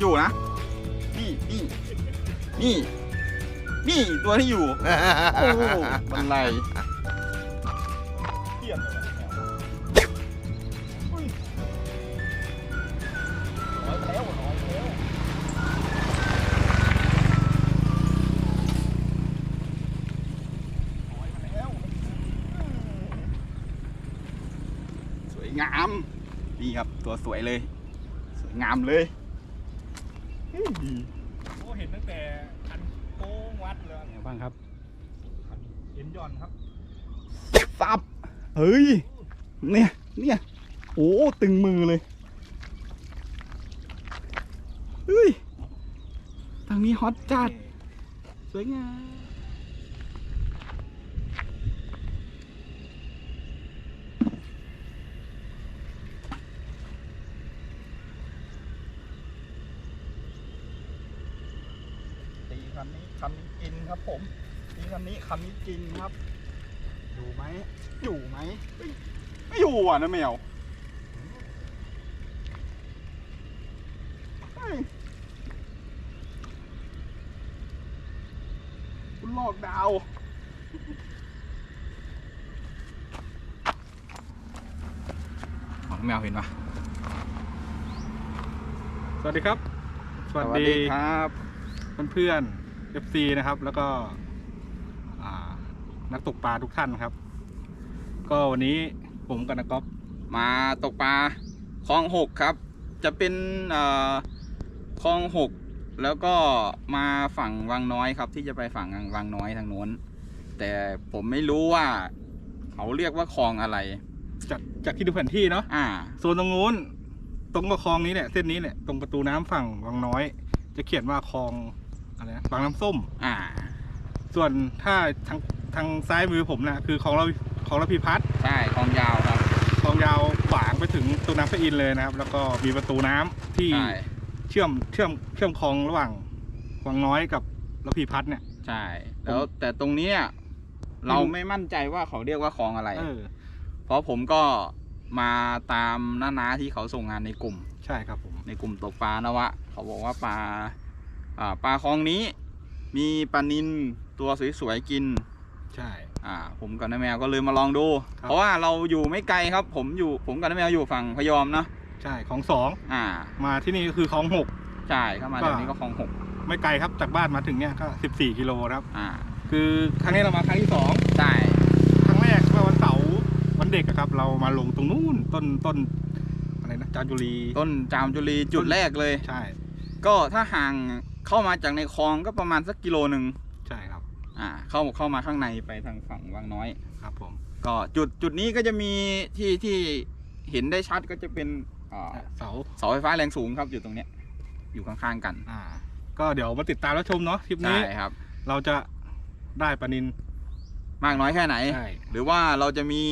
อยู่นะ นี่นี่นี่นี่ตัวที่อยู่ โอ้โหบันไลเทียนเลยนะอุ้ยร้อยไปแล้วร้อยไปแล้วร้อยไปแล้วสวยงาม นี่ครับ ตัวสวยเลย สวยงามเลยเฮ้ย โอ้เห็นตั้งแต่คันโค้งวัดเลย ไงบ้างครับ คันเอ็นย่อนครับ ซับ เฮ้ย เนี่ย เนี่ย โอ้ตึงมือเลย เฮ้ย ทางนี้ฮอตจัด สวยงามตีคันนี้คันนี้กินครับผมตีคันนี้คันนี้กินครับ อยู่ไหมเฮ้ยไม่อยู่อะนะแมวเฮ้ยคุณหลอกดาว ของแมวเห็นปะสวัสดีครับ สวัสดีครับ เพื่อนๆ FC นะครับ แล้วก็ อ่า นักตกปลาทุกท่านครับ ก็วันนี้ผมกับนักก๊อฟมาตกปลาคลองหกครับ จะเป็นเอ่อคลองหกแล้วก็มาฝั่งวังน้อยครับ ที่จะไปฝั่งวังน้อยทางโน้น แต่ผมไม่รู้ว่า เขาเรียกว่าคลองอะไร จากจากที่ดูแผนที่เนาะอ่าโซนตรงนู้น ตรงกับคลองนี้เนี่ยเส้นนี้เนี่ยตรงประตูน้ำฝั่งวังน้อย จะเขียนว่าคลองอะไรนะบางน้ำส้ม อ่า ส่วนถ้าทางทางซ้ายมือผมนะคือคลองเรา คลองระพีพัฒน์ใช่คลองยาวครับคลองยาวขวางไปถึงประตูน้ำพระอินทร์เลยนะครับ แล้วก็มีประตูน้ำที่ใช่เชื่อมเชื่อมเชื่อมคลองระหว่างวังน้อยกับระพีพัฒน์เนี่ย ใช่แล้วแต่ตรงเนี้ยเราไม่มั่นใจว่าเขาเรียกว่าคลองอะไร เออ เพราะผมก็มาตามน้าๆที่เขาส่งงานในกลุ่ม ใช่ครับผม ในกลุ่มตกปลานวะ เขาบอกว่าปลาอ่าปลาคลองนี้ มีปลานินตัวสวยๆกิน ใช่ อ่าผมกับน้าแมวก็เลยมาลองดู ครับ เพราะว่าเราอยู่ไม่ไกลครับ ผมอยู่ผมกับน้าแมวอยู่ฝั่งพยอมนะใช่ของสองอ่ามาที่นี่ก็คือคลองหก ใช่เข้ามาก็ แถวนี้ก็คลองหกไม่ไกลครับจากบ้านมาถึงเนี่ยก็ 14 กิโลครับ อ่าคือครั้งนี้เรามาครั้งที่สองใช่ครั้งแรกเมื่อวันเสาร์วันเด็กอะครับ เรามาลงตรงนู้นต้นต้นอะไรนะจามจุรีต้นจามจุลีจุดแรกเลย ใช่ ก็ถ้าห่างเข้ามาจากในคลองก็ประมาณสักกิโลหนึ่งใช่ครับ อ่าเข้าเข้ามาข้างในไปทางฝั่งวังน้อยครับผมก็จุดจุดนี้ก็จะมีที่ที่เห็นได้ชัดก็จะเป็นอ่าเสาเสาไฟฟ้าแรงสูงครับอยู่ตรงเนี้ยอยู่ข้างๆกันอ่า ก็เดี๋ยวมาติดตามรับชมเนาะทริปนี้ใช่ครับ เราจะได้ปลานินมากน้อยแค่ไหนใช่หรือว่าเราจะมี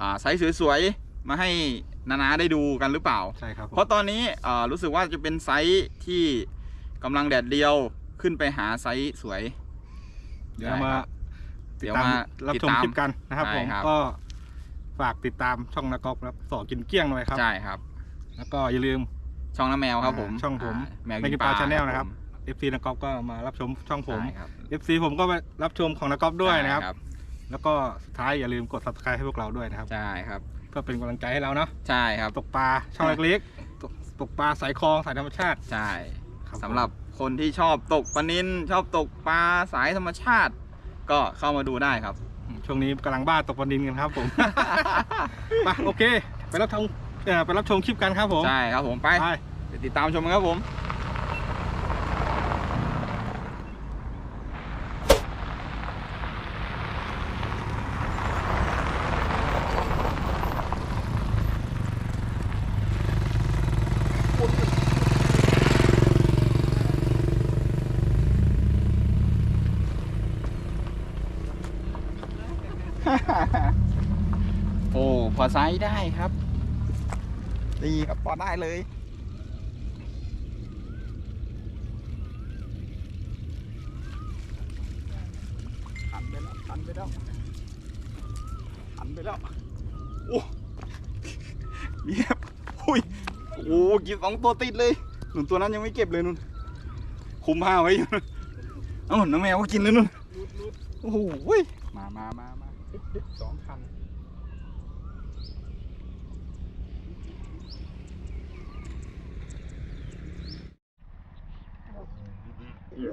อ่าไซส์สวยๆ มาให้นานาได้ดูกันหรือเปล่า ใช่ครับผมเพราะตอนนี้อ่ารู้สึกว่าจะเป็นไซส์ที่กำลังแดดเดียวขึ้นไปหาไซส์สวย เดี๋ยวเรามาเดี๋ติดยวตามมารับติดชมตามคลิปกันนะครับใช่ผมครับ ก็ฝากติดตามช่องนักกอล์ฟครับสอกินเกลี้ยงหน่อยครับ ใช่ครับ แล้วก็อย่าลืม ช่องน้าแมวครับผมอ่าช่องผมาแมวแมงกิกินปปลาลาชาแนลนะครับผม FC นักกอล์ฟก็มารับชมช่องผม ใช่ครับ FC ผมก็มารับชมของนักกอล์ฟด้วยนะครับ ใช่แล้วก็สุดท้ายอย่าลืมกด subscribe ให้พวกเราด้วยนะครับ ใช่ครับเพื่อเป็นกำลังใจให้เราเนาะใช่ครับตกปลาช่องเล็กๆตกตกปลาสายคลองสายธรรมชาติ ใช่ครับสำหรับ คนที่ชอบตกปลานินชอบตกปลาสายธรรมชาติ ก็เข้ามาดูได้ครับอืมช่วงนี้กำลังบ้าตกปลานินกันครับผม ไปโอเค ไปรับชมเอ่อไปรับชมคลิปกันครับผม ใช่ครับผมไปไปไปติดตามชมกันครับผม โอ้พอไซส์ได้ครับ ดีครับพ อได้เลย หันไปแล้วหันไปแล้วหันไปแล้ว โอ้เยียบอุ้ยโอ้กินสองตัวติดเลยหนุนตัวนั้นยังไม่เก็บเลยนุ่น คุมผ้าไว้อยู่นุ่นเอ้าน้องแมวก็กินเลยนุ่น โอ้โหยมามามามาดึ๊บดึ๊บสองคัน นี่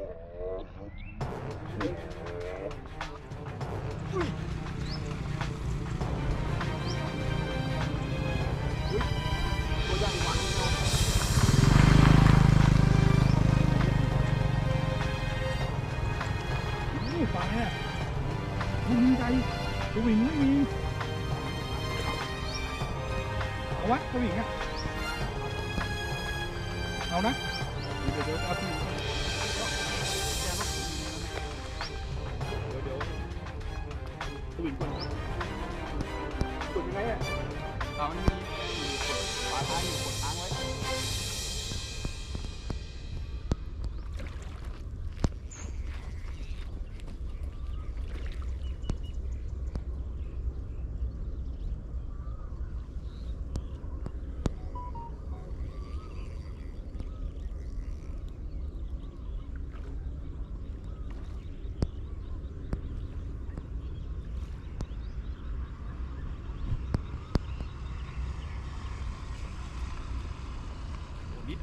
หวิงก่อนกดยังไงอะเอามันมีปลาท้ายอยู่กดค้างไว้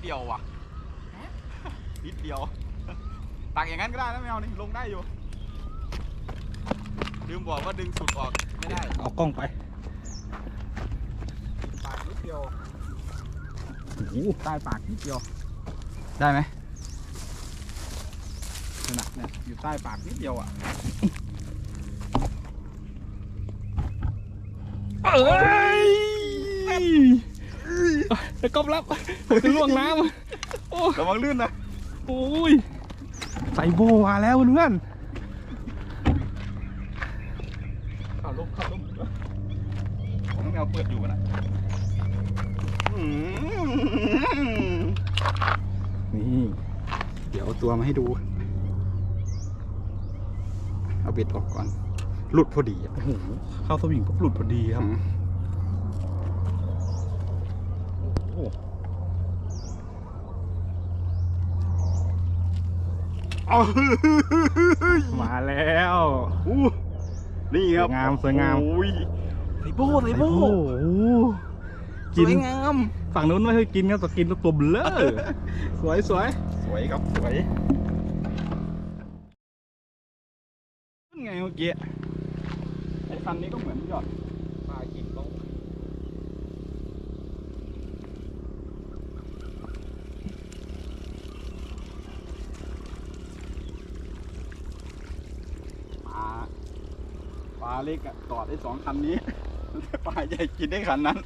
เดียวว่ะนิดเดียวตักอย่างนั้นก็ได้นะแมวนี่ลงได้อยู่ลืมบอกว่าดึงสุดออกไม่ได้เอากล้องไปปากนิดเดียวโอ้โหใต้ปากนิดเดียว ได้ไหมขนาดเนี่ยอยู่ใต้ปากนิดเดียวอะเอ้ย ไอ้ก๊อฟรับผมจะล่วงน้ำโอ้ระวังลื่นนะโอ้ยใส่โบมาแล้วเพื่อนข่าวลมข่าวลมของแมวเปิดอยู่นะอืมนี่ เดี๋ยวเอาตัวมาให้ดู เอาเบ็ดออกก่อน หลุดพอดีอะโอ้โหเข้าสวิงปุ๊บหลุดพอดีครับ อืม โอ้ เอามาแล้วอู้นี่ครับสวยงามสวยงามโอ้ยไซโบ้ไซโอ้โบ้โหสกินวยงามฝั่งนู้นไม่เคยกินครับแต่กินแล้วตัวเบลอสวยสวยสวยครับสวยนั่นไงเมื่อกี้ไอ้คันนี้ก็เหมือนหยอดปลากินต้องปลาปลา เล็กอะต่อได้สองคันนี้ปลาใหญ่กินได้คันนั้น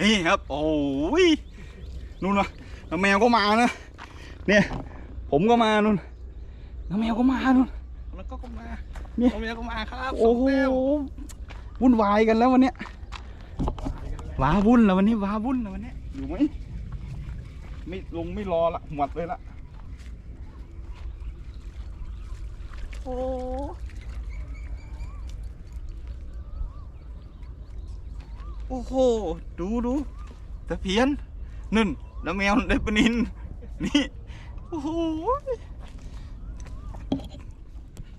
นี่ครับ โอ้ยนู่นวะแล้วแมวก็มานะเนี่ย ผมก็มานู่นแล้วแมวก็มานู่นแล้วก็ก็มาเนี่ยเอาเมียก็มาครับโอ้โหสงแต้มวุ่นวายกันแล้ววันเนี้ยว้าวุ่นแล้ววันนี้ว้าวุ่นแล้ววันเนี้ยอยู่ไหมไม่ลงไม่รอละหมดเลยละโอ้ โอ้โห ดูดูตะเพียนนึ่นแล้วแมวได้ปลานิน นี่ โอ้โห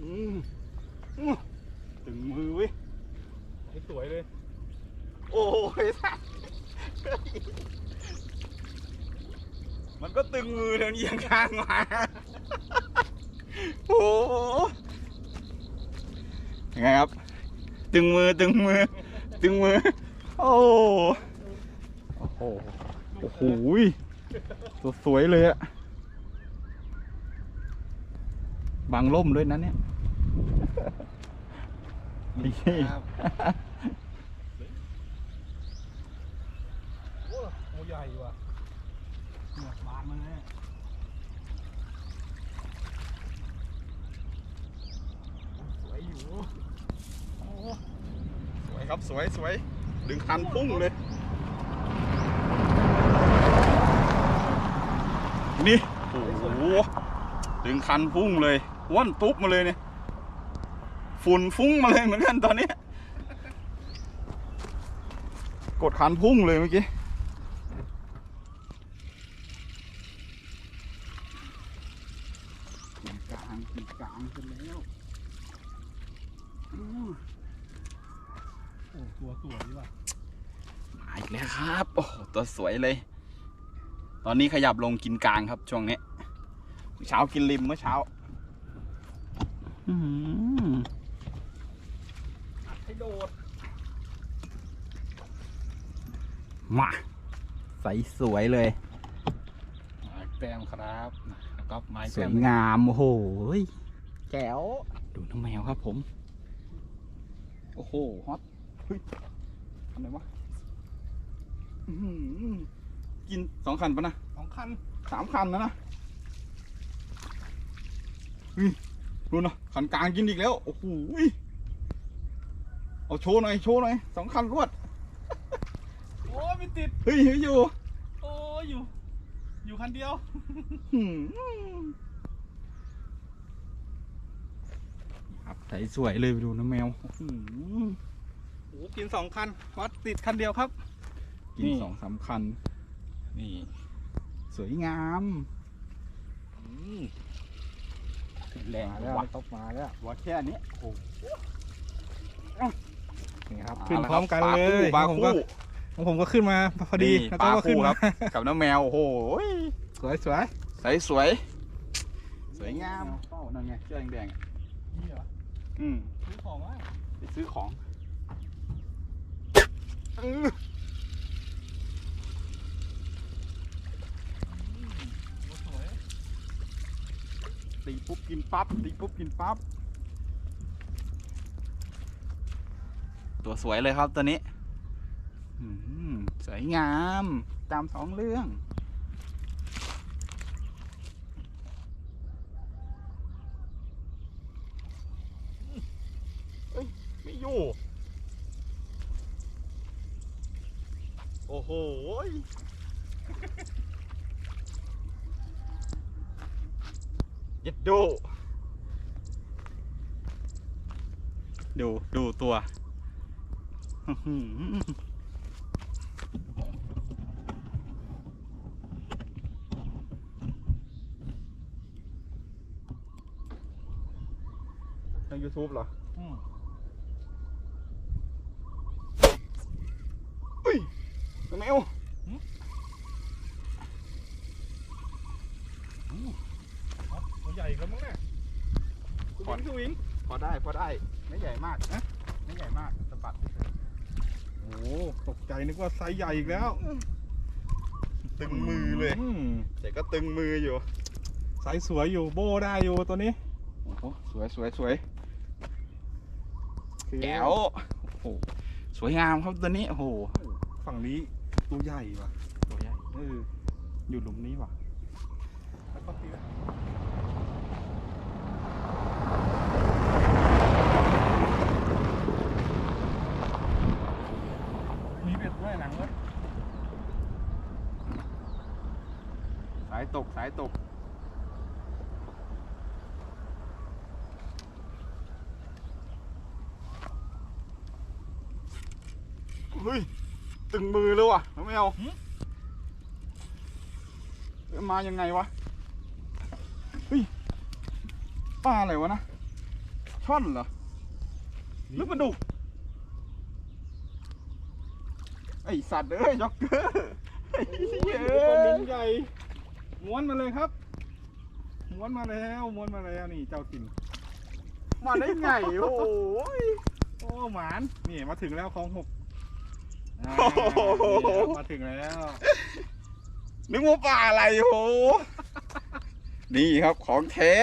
อืมอืมถึงมือเว้ยสวยเลย โอ้ยสัสมันก็ตึงมือเดี๋ยวนี้ยังข้างมา โอ้โหยังไงครับ ตึงมือตึงมือ ตึงมือ โอ้โหโอ้โหสวยเลยอะบังล่มด้วยนะเนี่ยนี่ครับโอ้โหใหญ่ว่ะเนี่ยบานมาเลยสวยอยู่ สวยครับ สวยสวย ดึงคันพุ่งเลย นี่โอ้โหดึงคันพุ่งเลยว่อนตุ๊บมาเลยเนี่ยฝุ่นฟุ้งมาเลยเหมือนกันตอนนี้ กดคันพุ่งเลยเมื่อกี้กลางกลางกันแล้ว อู้โอ้ตัวสวยว่ะมาอีกแล้วครับ โอ้โหตัวสวยเลย ตอนนี้ขยับลงกินกลางครับช่วงนี้เมื่อเช้ากินริมเมื่อเช้าอื้อหือให้โดด มาใสสวยเลยไม้แต้มครับแล้วก็ไม้สแต้วยมงามโอ้โหแจ๋วดูน้องแมวครับผม โอ้โห ฮอต เฮ้ยทำไรวะอื้อหือกินสองคันปะนะสองคันสามคันแล้วนะเฮ้ยดูนะคันกลางกินอีกแล้ว โอ้โหยเอาโชว์หน่อยโชว์หน่อยสองคันรวด โอ้ยไม่ติดเฮ้ยเฮ้ยอยู่ โอ้ยอยู่ อยู่คันเดียว หืมครับใสสวยเลยไปดูน้ำแมวอื้อหือ โอ้กินสองคันวัดติดคันเดียวครับ กินนี่ สองสามคัน นี่สวยงามแรงมาแล้ววัดตบมาแล้ววัดแค่นี้โอ้โหนี่ครับเาขึ้นละพร้อมกันปาเลคู่ยปลาของผมก็คู่ ของผมก็ขึ้นมาพอดีนี่แล้วปลาก็ขึ้นคู่คมารับกับน้ำแมว โอ้โหสวยสวยใสสวย สวยงาม เป้านั่นไงเสื้อแดงๆอะนี่เหรออืมซื้อของว่าไปซื้อของสวย ตีปุ๊บกินปั๊บตีปุ๊บกินปั๊บตัวสวยเลยครับตัวนี้สวยงาม ตามสองเรื่อง ไม่อยู่ โอ้โหยเย็ดดู ดูดูตัวอื้อหือใน YouTube เหรอ อืม อุ้ย แมวตัวใหญ่แล้วมั้งเนี่ยขอดสวิงพอได้พอได้ไม่ใหญ่มากนะไม่ใหญ่มากสะบัดเฉยโอ้ตกใจนึกว่าไซส์ใหญ่อีกแล้ว ตึงมือเลยอืมแต่ก็ตึงมืออยู่ไซส์สวยอยู่โบได้อยู่ตัวนี้โอ้โหสวยสวยสวยโอเคแจ๋วโอ้โหสวยงามครับตัวนี้โอ้โหฝั่งนี้ ตัวใหญ่ว่ะ ตัวใหญ่ เออ อยู่หลุมนี้ว่ะแล้วก็ตีนะมีเบ็ดด้วยหลังรถสายตก สายตก เฮ้ย ตึงมือเลยว่ะไม่เอาเอ้ยมายังไงวะเฮ้ยปลาอะไรวะนะช่อนเหรอหรือปลาดุกไอสัตว์เอ้ยจ็อกเกอร์ไอ้เหี้ยตัวเอ้ลิ้ยนใหญ่ม้วนมาเลยครับม้วนมาแล้วม้วนมาแล้วนี่เจ้าถิ่นมาได้ไงโอ้ยโอ้หมานนี่มาถึงแล้วคลองหกอ่า โอ้โหนี่ครับมาถึงแล้วนึกว่าปลาอะไรโห นี่ครับของแท้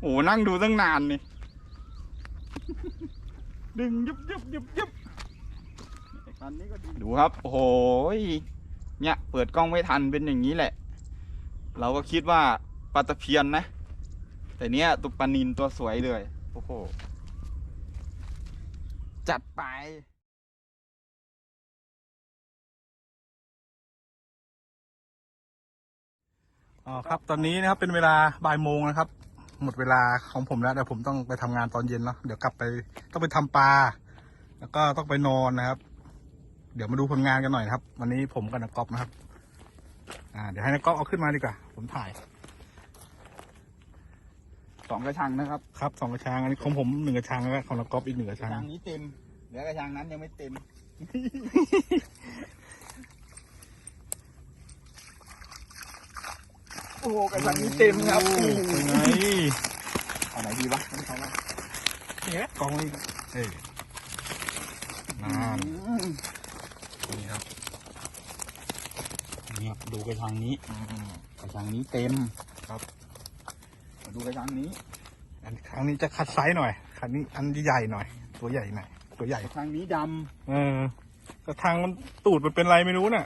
โอ้นั่งดูตั้งนานนี่ ดึงยุบยุบยุบยุบคันนี้ก็ดีดูครับ โอ้โหยเนี่ย เปิดกล้องไม่ทันเป็นอย่างนี้แหละ เราก็คิดว่าปลาตะเพียนนะ แต่เนี้ยตุกปลานินตัวสวยเลย โอ้โห จัดไป อ๋อครับตอนนี้นะครับเป็นเวลาบ่ายโมงนะครับ หมดเวลาของผมแล้วเดี๋ยวผมต้องไปทำงานตอนเย็นเนาะเดี๋ยวกลับไปต้องไปทำปลาแล้วก็ต้องไปนอนนะครับ เดี๋ยวมาดูผลงานกันหน่อยนะครับ วันนี้ผมกับนักกอล์ฟนะครับ อ่า เดี๋ยวให้นักกอล์ฟเอาขึ้นมาดีกว่า ผมถ่ายสองกระชังนะครับครับสองกระชังอันนี้ของผมหนึ่งกระชังแล้วก็ของนักกอล์ฟอีกหนึ่งกระกชัระงชังนี้เต็มเหลือกระชังนั้นยังไม่เต็ม อ้โหกระชังนี้เต็มครับโอ้โหเป็นไงเอาไหนดีวะไม่ใช่ละเนี่ยกองนี่เอ้ยนานอืมนี่ครับนี่ครับดูกระชังนี้กระชังนี้เต็มครับมาดูกระชังนี้ อันครั้งนี้จะคัดไซส์หน่อยครั้งนี้อันใหญ่หน่อย ตัวใหญ่หน่อยตัวใหญ่กระชังนี้ดเออกระทังมันตูดมันเป็นไรไม่รู้น่ะ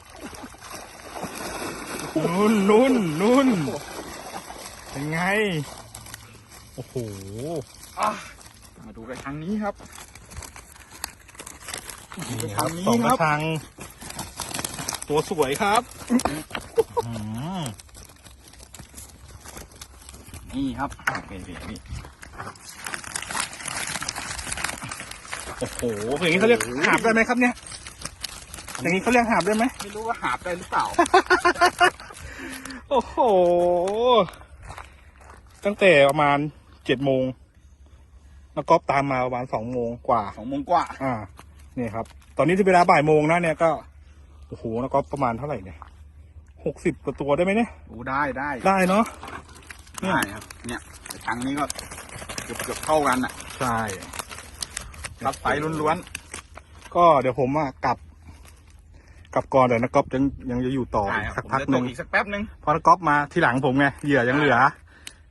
นุ่นนุ่นนุ่นเป็นไง โอ้โหำอะมาดูกระชังนี้ครับนี่ครับกระชังนี้สองกครัระบชัง ตัวสวยครับอืมนี่ครับโอเคโอเคนี่โอ้โหอย่างนี้เขาเรียกหาบได้ไหมครับเนี่ย อย่างนี้เขาเรียกหาบได้ไหมไม่รู้ว่าหาบได้หรือเปล่า โอ้โห ตั้งแต่ประมาณเจ็ดโมงแล้วก็ตามมาประมาณสองโมงกว่า สองโมงกว่า อ่า นี่ครับ ตอนนี้ที่เวลาบ่ายโมงนะเนี่ยก็ โอ้โหแล้วก็ประมาณเท่าไหร่เนี่ย หกสิบกว่าตัวได้ไหมเนี่ย โอ้ได้ได้ได้เนาะเนี่ยได้ครับ เนี่ยกระชังนี้ก็เกือบเกือบเท่ากันอะ ใช่ รับไฟล้วนก็เดี๋ยวผมอะกลับ กลับก่อนเดี๋ยวนะก๊อฟยังยังจะอยู่ต่อๆใช่อีกครัสับกผมพักจะหตนึ่กงอีกสักแป๊บหนึ่งเพราะก๊อฟมาทีหลังผมไงเหยื่อยังเหลือ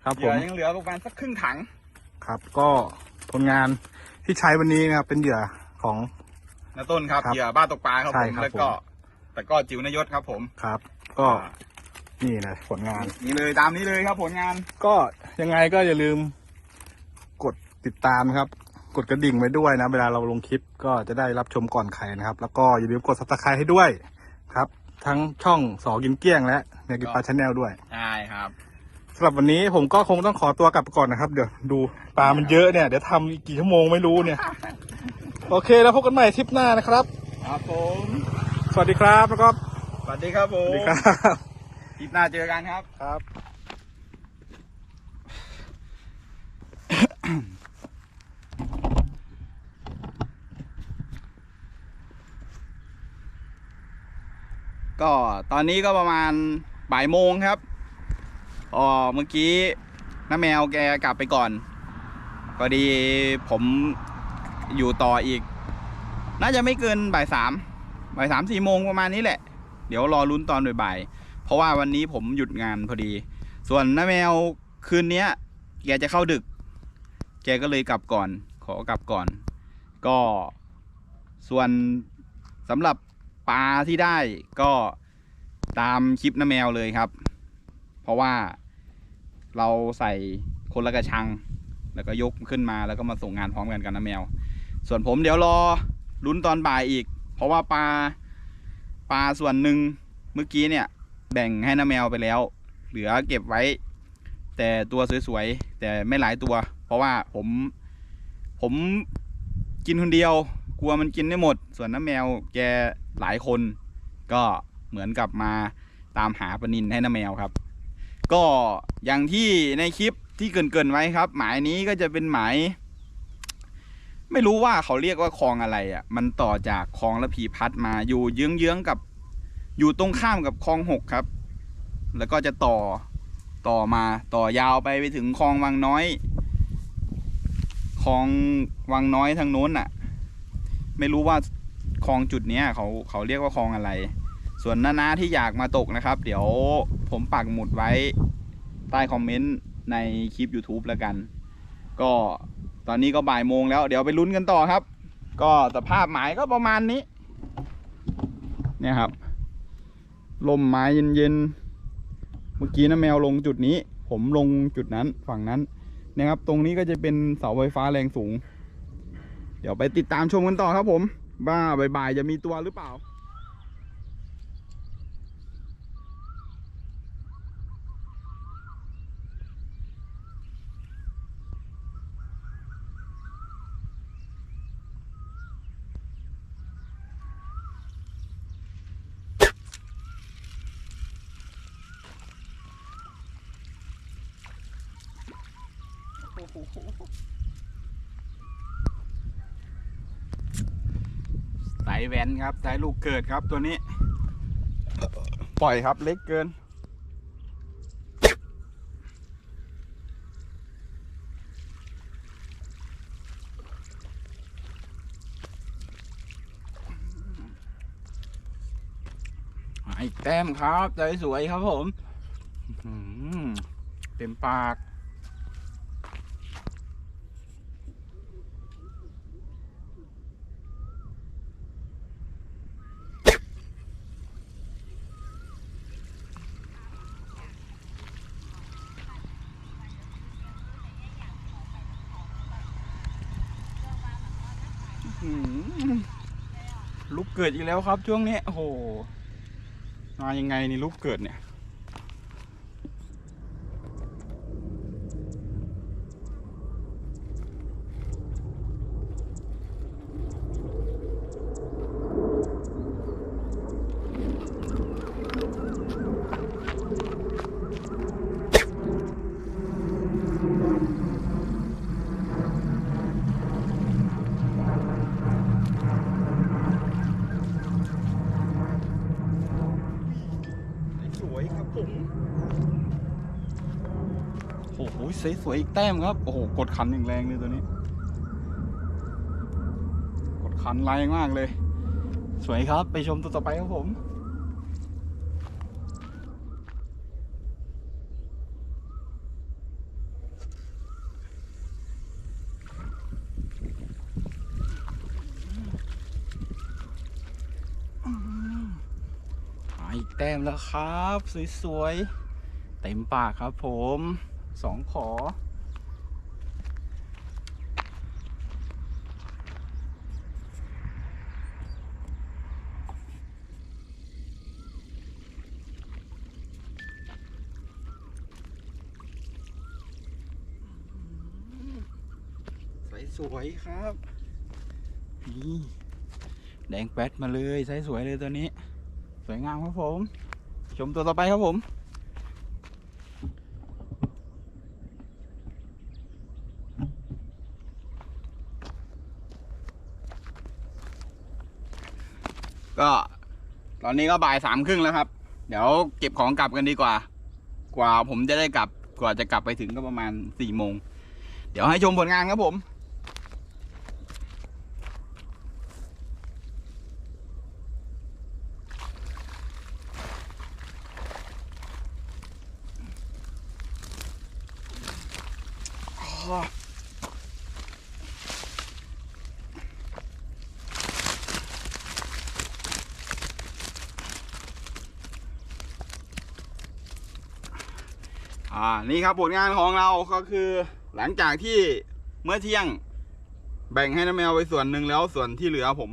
ครับเหผยื่อมยังเหลือประมาณสักครึ่งถัง ครับก็ผลงานที่ใช้วันนี้นะครับเป็นเหยื่อของ นะต้นครับครับเหยื่อบ้าตกปลาครับใช่ผมครับ แล้วก็ผมแต่ก็จิ๋วนายศครับผมครับ ก็นี่เลยผลงาน นี่เลยตามนี้เลยครับผลงาน ก็ยังไงก็อย่าลืมกดติดตามครับ กดกระดิ่งไว้ด้วยนะ เวลาเราลงคลิปก็จะได้รับชมก่อนใครนะครับ แล้วก็อย่าลืมกดซับสไครต์ให้ด้วยครับ ทั้งช่องสอกินเกลี้ยงและเนกิปาชาแนลด้วยใช่ครับ สำหรับวันนี้ผมก็คงต้องขอตัวกลับก่อนนะครับ เดี๋ยวดูปลามันเยอะเนี่ย เดี๋ยวทำอีกกี่ชั่วโมงไม่รู้เนี่ย โอเคแล้วพบกันใหม่ทริปหน้านะครับ ครับผมสวัสดีครับแล้วก็สวัสดีครับผสวัมสดีครับคลิปหน้าเจอกันครับ ครับ ก็ตอนนี้ก็ประมาณบ่ายโมงครับอ๋อเมื่อกี้น้าแมวแกกลับไปก่อนพอดีผมอยู่ต่ออีก น่าจะไม่เกินบ่ายสามบ่ายสามสี่โมงประมาณนี้แหละ เดี๋ยวรอลุ้นตอนบ่ายๆเพราะว่าวันนี้ผมหยุดงานพอดี ส่วนน้าแมวคืนนี้แกจะเข้าดึก แกก็เลยกลับก่อน ขอกลับก่อน ก็ส่วนสำหรับ ปลาที่ได้ก็ตามคลิปน้าแมวเลยครับ เพราะว่าเราใส่คนละกระชัง แล้วก็ยกขึ้นมาแล้วก็มาส่งงานพร้อมกันกับน้าแมว ส่วนผมเดี๋ยวรอลุ้นตอนบ่ายอีก เพราะว่าปลาปลาส่วนหนึ่งเมื่อกี้เนี่ย แบ่งให้น้าแมวไปแล้ว เหลือเก็บไว้ แต่ตัวสวยๆ แต่ไม่หลายตัว เพราะว่าผมผมกินคนเดียว กลัวมันกินไม่หมด ส่วนน้าแมวแก หลายคนก็เหมือนกับมาตามหาปนินให้น้าแมวครับ ก็อย่างที่ในคลิปที่เกินๆไว้ครับ หมายนี้ก็จะเป็นหมายไม่รู้ว่าเขาเรียกว่าคลองอะไรอะ มันต่อจากคลองระพีพัดมาอยู่เยื้องๆกับ อยู่ตรงข้ามกับคลองหกครับ แล้วก็จะต่อต่อมาต่อยาวไปไปถึงคลองวังน้อยคลองวังน้อยทางโน้นอะ ไม่รู้ว่า คลองจุดนี้เขาเขาเรียกว่าคลองอะไร ส่วนน้าๆที่อยากมาตกนะครับ เดี๋ยวผมปักหมุดไว้ใต้คอมเมนต์ในคลิป YouTube แล้วกัน ก็ตอนนี้ก็บ่ายโมงแล้วเดี๋ยวไปลุ้นกันต่อครับ ก็สภาพหมายก็ประมาณนี้ เนี่ยครับลมไม้เย็นๆ เมื่อกี้นะแมวลงจุดนี้ ผมลงจุดนั้นฝั่งนั้นนะครับ ตรงนี้ก็จะเป็นเสาไฟฟ้าแรงสูง เดี๋ยวไปติดตามชมกันต่อครับผม บ้าบ่ายๆจะมีตัวหรือเปล่า โอ้โหายแวนครับสายลูกเกิดครับตัวนี้ ปล่อยครับเล็กเกิน อีกแต้มครับใจสวยครับผมเต็มปาก ลูกเกิดอีกแล้วครับช่วงนี้โอ้โหมายังไงนี่ลูกเกิดเนี่ย สวยครับผมโอ้โห สวยอีกแต้มครับ โอ้โห กดขันอย่างแรงเลยตัวนี้ กดขันแรงมากเลย สวยครับ ไปชมตัวต่อไปครับผมอีกแต้มแล้วครับ สวยๆ เต็มปากครับผม สองขอสวยครับ นี่ แดงแป๊ดมาเลยไซส์สวยเลยตัวนี้ สวยงามครับผม ชมตัวต่อไปครับผม ก็ ตอนนี้ก็บ่ายสามครึ่งแล้วครับ เดี๋ยวเก็บของกลับกันดีกว่า กว่าผมจะได้กลับ กว่าจะกลับไปถึงก็ประมาณสี่โมง เดี๋ยวให้ชมผลงานครับผม อ่า นี่ครับผลงานของเราก็คือ หลังจากที่เมื่อเที่ยง แบ่งให้น้าแมวไปส่วนหนึ่งแล้วส่วนที่เหลือผม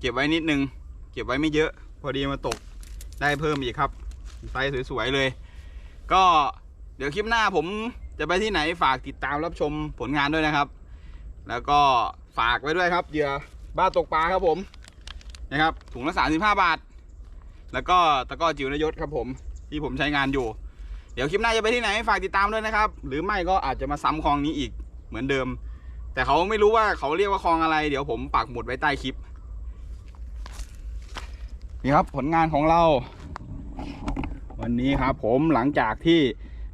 เก็บไว้นิดนึง เก็บไว้ไม่เยอะ พอดีมาตกได้เพิ่มอีกครับไซส์สวยๆเลย ก็เดี๋ยวคลิปหน้าผมจะไปที่ไหนฝากติดตามรับชมผลงานด้วยนะครับ แล้วก็ฝากไว้ด้วยครับเหยื่อบ้าตกปลาครับผมนะครับถุงละสามสิบห้าบาท แล้วก็ตะก้อจิ๋วนายศครับผมที่ผมใช้งานอยู่ เดี๋ยวคลิปหน้าจะไปที่ไหนฝากติดตามด้วยนะครับ หรือไม่ก็อาจจะมาซ้ำคลองนี้อีกเหมือนเดิม แต่เขาไม่รู้ว่าเขาเรียกว่าคลองอะไร เดี๋ยวผมปักหมุดไว้ใต้คลิปนี่ครับผลงานของเรา วันนี้ครับ ผมหลังจากที่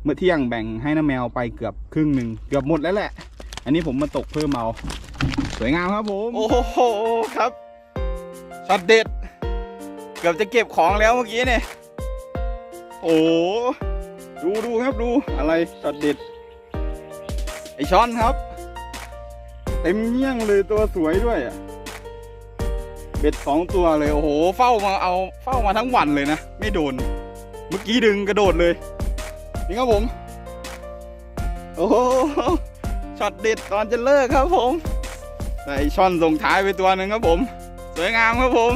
เมื่อเที่ยงแบ่งให้น้าแมวไปเกือบครึ่งหนึ่งเกือบหมดแล้วแหละ อันนี้ผมมาตกเพิ่มเอาสวยงามครับผมโอ้โหครับช็อตเด็ด เกือบจะเก็บของแล้วเมื่อกี้เนี่ยโอ้ ดูดูครับดูอะไรช็อตเด็ด ไอช้อนครับ เต็มเงี้ยงเลยตัวสวยด้วยอะเบ็ดสองตัวเลย โอ้โห เฝ้ามาเอาเฝ้ามาทั้งวันเลยนะ ไม่โดน เมื่อกี้ดึงกระโดดเลย นี่ครับผม โอ้โหช็อตเด็ดตอนจะเลิกครับผมได้ช้อนส่งท้ายไปตัวหนึ่งครับผม สวยงามครับผม